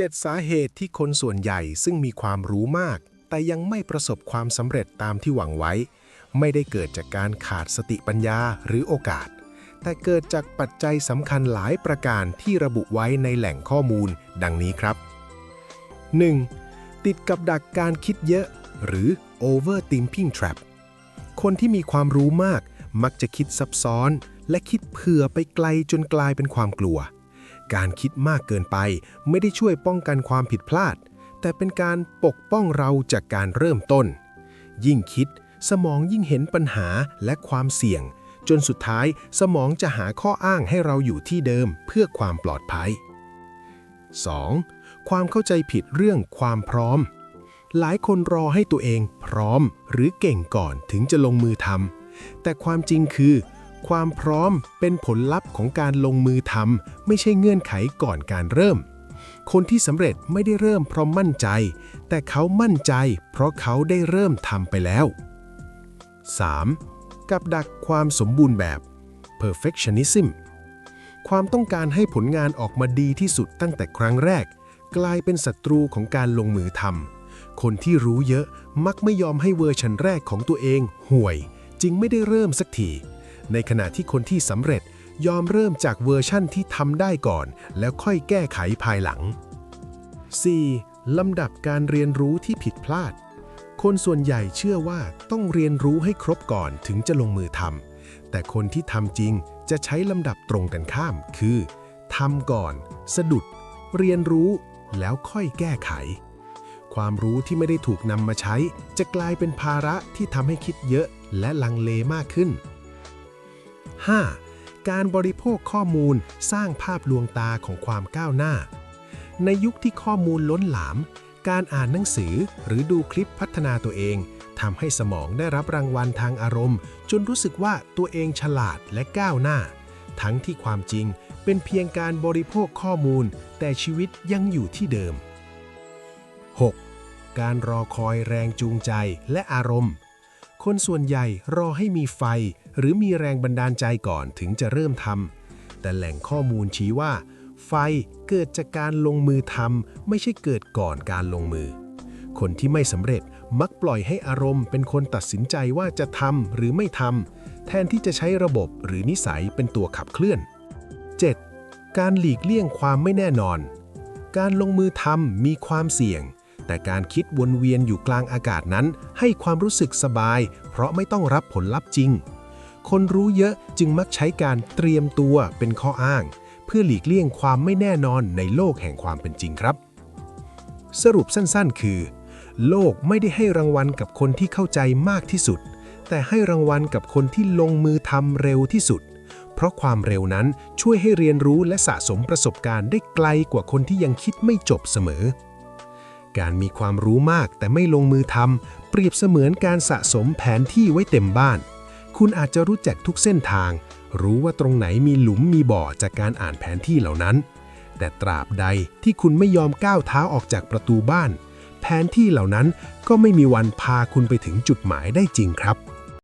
7 สาเหตุที่คนส่วนใหญ่ซึ่งมีความรู้มาก แต่ยังไม่ประสบความสำเร็จตามที่หวังไว้ ไม่ได้เกิดจากการขาดสติปัญญาหรือโอกาส แต่เกิดจากปัจจัยสำคัญหลายประการที่ระบุไว้ในแหล่งข้อมูล ดังนี้ครับ 1. ติดกับดักการคิดเยอะ หรือ overthinking trap คนที่มีความรู้มาก มักจะคิดซับซ้อน และคิดเผื่อไปไกลจนกลายเป็นความกลัว การคิดมากเกินไปไม่ได้ช่วยป้องกันความผิดพลาด แต่เป็นการปกป้องเราจากการเริ่มต้น ยิ่งคิดสมองยิ่งเห็นปัญหาและความเสี่ยง จนสุดท้ายสมองจะหาข้ออ้างให้เราอยู่ที่เดิมเพื่อความปลอดภัย 2. ความเข้าใจผิดเรื่องความพร้อม หลายคนรอให้ตัวเองพร้อมหรือเก่งก่อนถึงจะลงมือทำแต่ความจริงคือ ความพร้อมเป็นผลลัพธ์ของการลงมือทำไม่ใช่เงื่อนไขก่อนการเริ่ม คนที่สำเร็จไม่ได้เริ่มเพราะมั่นใจ แต่เขามั่นใจเพราะเขาได้เริ่มทำไปแล้ว 3. กับดักความสมบูรณ์แบบ perfectionism ความต้องการให้ผลงานออกมาดีที่สุดตั้งแต่ครั้งแรก กลายเป็นศัตรูของการลงมือทำคนที่รู้เยอะมักไม่ยอมให้เวอร์ชันแรกของตัวเองห่วย จึงไม่ได้เริ่มสักที ในขณะที่คนที่สำเร็จยอมเริ่มจากเวอร์ชั่นที่ทำได้ก่อน แล้วค่อยแก้ไขภายหลัง 4. ลำดับการเรียนรู้ที่ผิดพลาด คนส่วนใหญ่เชื่อว่าต้องเรียนรู้ให้ครบก่อนถึงจะลงมือทำ แต่คนที่ทำจริงจะใช้ลำดับตรงกันข้าม คือทำก่อน สะดุด เรียนรู้แล้วค่อยแก้ไข ความรู้ที่ไม่ได้ถูกนำมาใช้ จะกลายเป็นภาระที่ทำให้คิดเยอะและลังเลมากขึ้น 5. การบริโภคข้อมูลสร้างภาพลวงตาของความก้าวหน้า ในยุคที่ข้อมูลล้นหลาม การอ่านหนังสือหรือดูคลิปพัฒนาตัวเองทำให้สมองได้รับรางวัลทางอารมณ์ จนรู้สึกว่าตัวเองฉลาดและก้าวหน้า ทั้งที่ความจริงเป็นเพียงการบริโภคข้อมูล แต่ชีวิตยังอยู่ที่เดิม 6. การรอคอยแรงจูงใจและอารมณ์ คนส่วนใหญ่รอให้มีไฟ หรือมีแรงบันดาลใจก่อนถึงจะเริ่มทำ แต่แหล่งข้อมูลชี้ว่า ไฟเกิดจากการลงมือทำไม่ใช่เกิดก่อนการลงมือ คนที่ไม่สำเร็จมักปล่อยให้อารมณ์เป็นคนตัดสินใจว่าจะทำหรือไม่ทำแทนที่จะใช้ระบบหรือนิสัยเป็นตัวขับเคลื่อน 7. การหลีกเลี่ยงความไม่แน่นอน การลงมือทำมีความเสี่ยง แต่การคิดวนเวียนอยู่กลางอากาศนั้น ให้ความรู้สึกสบาย เพราะไม่ต้องรับผลลัพธ์จริง คนรู้เยอะจึงมักใช้การเตรียมตัวเป็นข้ออ้าง เพื่อหลีกเลี่ยงความไม่แน่นอนในโลกแห่งความเป็นจริงครับ สรุปสั้นๆ คือ โลกไม่ได้ให้รางวัลกับคนที่เข้าใจมากที่สุด แต่ให้รางวัลกับคนที่ลงมือทำเร็วที่สุดเพราะความเร็วนั้นช่วยให้เรียนรู้และสะสมประสบการณ์ได้ไกลกว่าคนที่ยังคิดไม่จบเสมอ การมีความรู้มากแต่ไม่ลงมือทำเปรียบเสมือนการสะสมแผนที่ไว้เต็มบ้าน คุณอาจจะรู้จักทุกเส้นทาง รู้ว่าตรงไหนมีหลุมมีบ่อจากการอ่านแผนที่เหล่านั้น แต่ตราบใดที่คุณไม่ยอมก้าวเท้าออกจากประตูบ้าน แผนที่เหล่านั้นก็ไม่มีวันพาคุณไปถึงจุดหมายได้จริงครับ